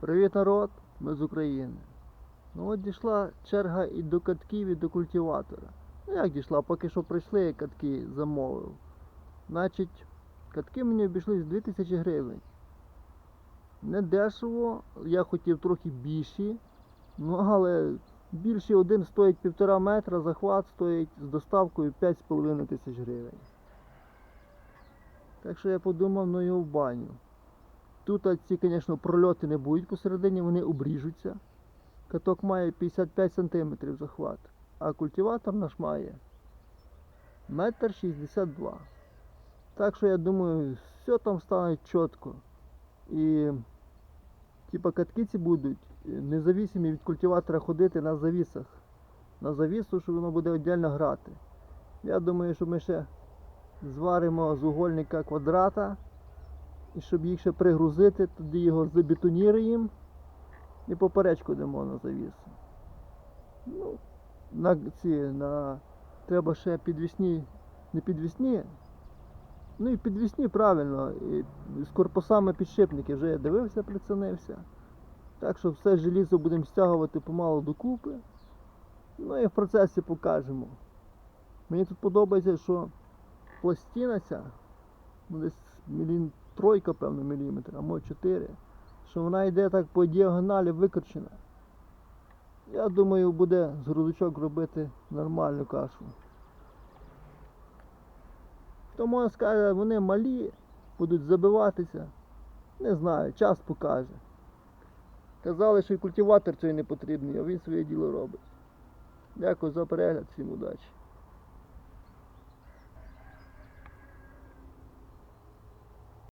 Привіт, народ! Ми з України. Ну от дійшла черга і до катків, і до культиватора. Ну як дійшла, поки що прийшли, я катки замовив. Значить, катки мені обійшлись 2000 гривень. Не дешево, я хотів трохи більші, ну але більший один стоїть півтора метра, захват стоїть з доставкою 5,5 тисяч гривень. Так що я подумав, ну його в баню. Тут ці, звісно, прольоти не будуть посередині, вони обріжуться. Каток має 55 см захват, а культиватор наш має метр 62 Так що я думаю, все там стане чітко. І типа катки ці будуть независимі від культиватора ходити на завісах. На завісу, що воно буде віддільно грати. Я думаю, що ми ще зваримо з угольника квадрата. І щоб їх ще пригрузити, тоді його забетоніруємо і поперечку дамо на завісу. Ну, на ці, на... Треба ще підвісні, не підвісні. Ну і підвісні правильно. І з корпусами підшипники вже я дивився, прицінився. Так що все желізо будемо стягувати помалу докупи. Ну і в процесі покажемо. Мені тут подобається, що пластина ця, десь мілін, тройка, певно, міліметр, а може 4, що вона йде так по діагоналі викручена. Я думаю, буде з грудочок робити нормальну кашу. Хто може скаже, вони малі, будуть забиватися. Не знаю, час покаже. Казали, що і культиватор цей не потрібний, а він своє діло робить. Дякую за перегляд, всім удачі.